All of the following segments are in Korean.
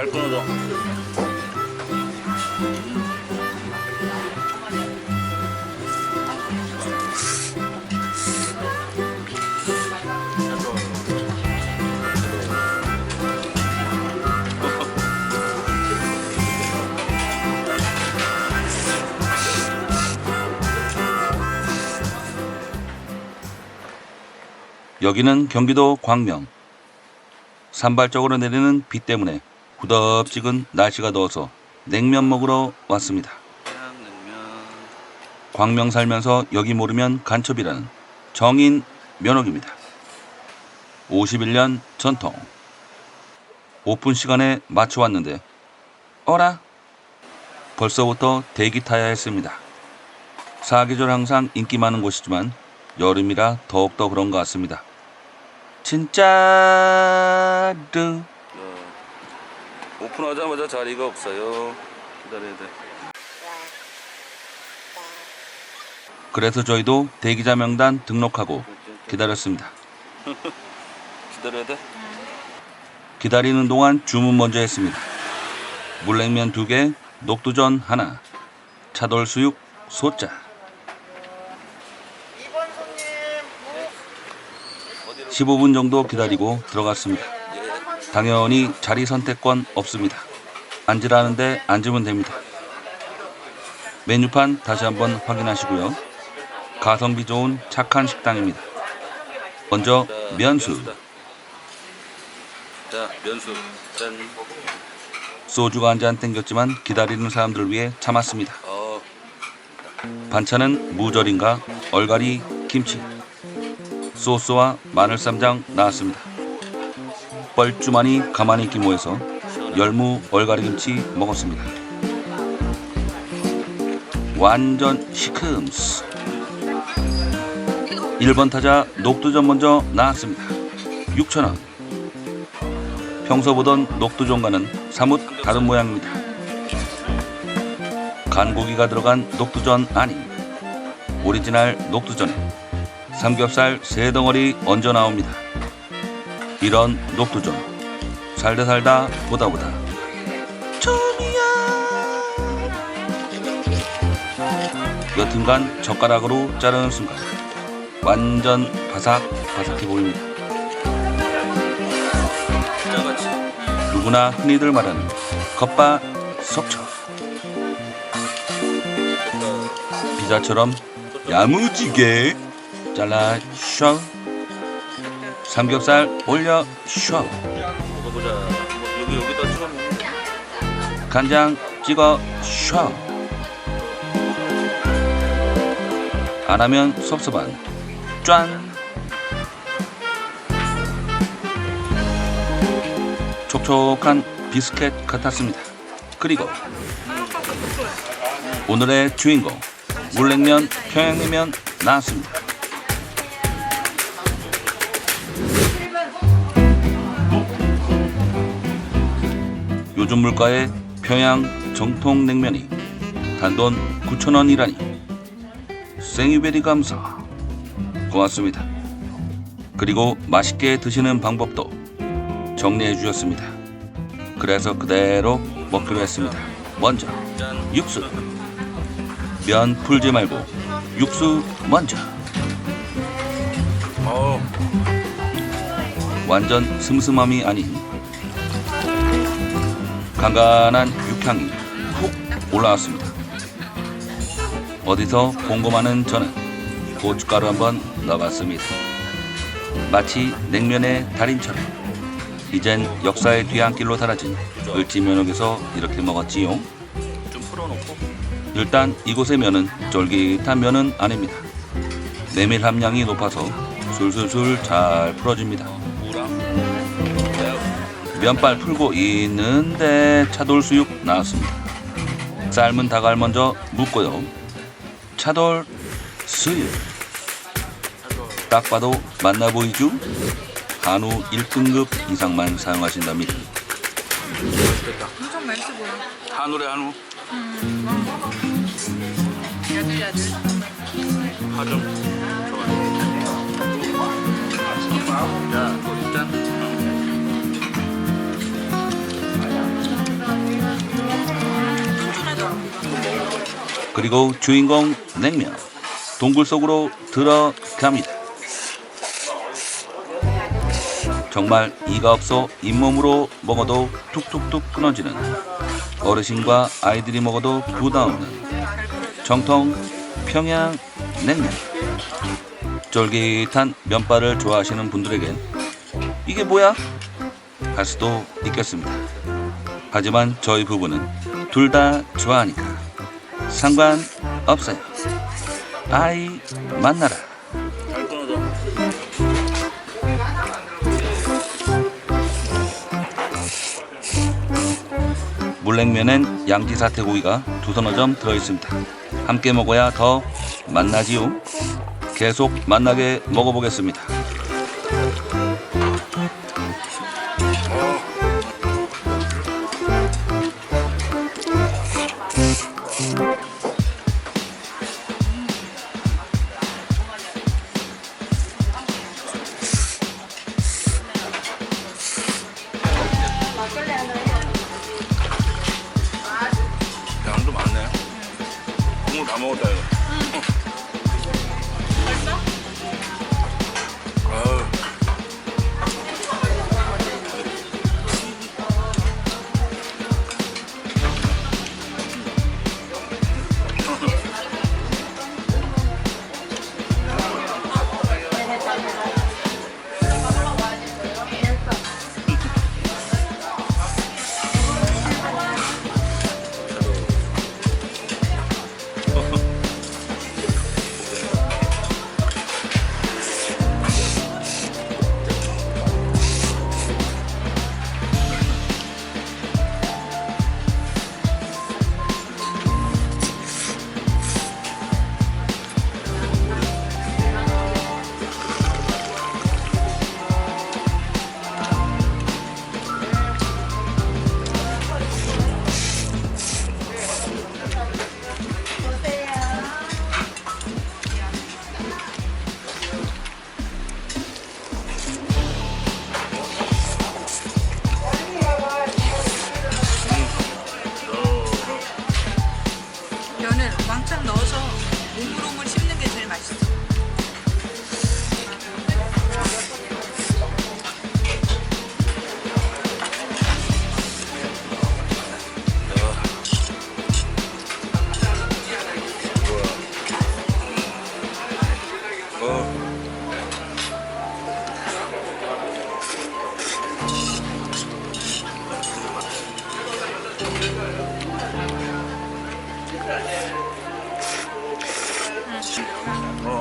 잘 끊어져. 여기는 경기도 광명. 산발적으로 내리는 비 때문에 후덥지근 날씨가 더워서 냉면 먹으러 왔습니다. 광명 살면서 여기 모르면 간첩이라는 정인 면옥입니다. 51년 전통. 오픈 시간에 맞춰 왔는데 어라? 벌써부터 대기 타야 했습니다. 사계절 항상 인기 많은 곳이지만 여름이라 더욱더 그런 것 같습니다. 진짜르 네. 오픈하자마자 자리가 없어요. 기다려야 돼. 그래서 저희도 대기자 명단 등록하고 기다렸습니다. 기다려야 돼. 기다리는 동안 주문 먼저 했습니다. 물냉면 두 개, 녹두전 하나, 차돌수육 소자. 15분 정도 기다리고 들어갔습니다. 당연히 자리 선택권 없습니다. 앉으라는데 앉으면 됩니다. 메뉴판 다시 한번 확인하시고요. 가성비 좋은 착한 식당입니다. 먼저 면수, 자, 면수. 짠. 소주가 한 잔 땡겼지만 기다리는 사람들을 위해 참았습니다. 어, 반찬은 무절임과 얼갈이 김치, 소스와 마늘 쌈장 나왔습니다. 뻘쭘하니 가만히 있기 뭐해서 열무 얼갈이 김치 먹었습니다. 완전 시큼스. 1번 타자 녹두전 먼저 나왔습니다. 6,000원. 평소 보던 녹두전과는 사뭇 다른 모양입니다. 간고기가 들어간 녹두전 아닌 오리지널 녹두전에 삼겹살 세 덩어리 얹어 나옵니다. 이런 녹두전. 살다 살다 보다 보다. 처음이야. 여튼간 젓가락으로 자르는 순간 완전 바삭 바삭해 보입니다. 누구나 흔히들 말하는 겉바 속촉 피자처럼 야무지게 잘라 셔 삼겹살 올려 셔 먹어보자. 뭐, 여기 여기다 찍어 먹는 간장 찍어 셔 안하면 섭섭한 짠. 촉촉한 비스켓 같았습니다. 그리고 오늘의 주인공 물냉면 평양냉면 나왔습니다 요즘 물가에 평양 정통 냉면이 단돈 9,000원이라니 생유베리 감사 고맙습니다. 그리고 맛있게 드시는 방법도 정리해 주셨습니다. 그래서 그대로 먹기로 했습니다. 먼저 짠. 육수 면 풀지 말고 육수 먼저 어, 완전 슴슴함이 아닌 간간한 육향이 훅 올라왔습니다. 어디서 본 거 많은 저는 고춧가루 한번 넣어봤습니다. 마치 냉면의 달인처럼 이젠 역사의 뒤안길로 사라진 을지면옥에서 이렇게 먹었지요. 좀 풀어놓고. 일단 이곳의 면은 쫄깃한 면은 아닙니다. 메밀 함량이 높아서 술술술 잘 풀어집니다. 면발 풀고 있는데 차돌수육 나왔습니다. 삶은 닭알 먼저 묻고요. 차돌 수육. 딱 봐도 맛나 보이죠? 한우 1등급 이상만 사용하신답니다. 엄청 맛있어 보여. 한우래 한우. 야들야들. 파좀. 자, 소리 짠. 그리고 주인공 냉면 동굴 속으로 들어갑니다. 정말 이가 없어 잇몸으로 먹어도 툭툭툭 끊어지는 어르신과 아이들이 먹어도 부담 없는 정통 평양 냉면. 쫄깃한 면발을 좋아하시는 분들에겐 이게 뭐야? 할 수도 있겠습니다. 하지만 저희 부부는 둘 다 좋아하니까 상관없어요. 아이 만나라. 물냉면엔 양지사태 고기가 두 서너 점 들어있습니다. 함께 먹어야 더 맛나지요. 계속 맛나게 먹어보겠습니다.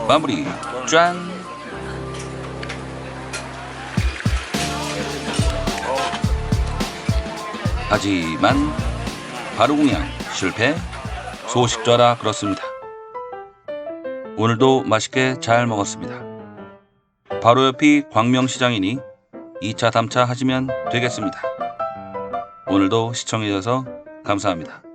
마무리 짠. 하지만 바로 그냥 실패 소식좌라 그렇습니다. 오늘도 맛있게 잘 먹었습니다. 바로 옆이 광명시장이니 2차, 3차 하시면 되겠습니다. 오늘도 시청해주셔서 감사합니다.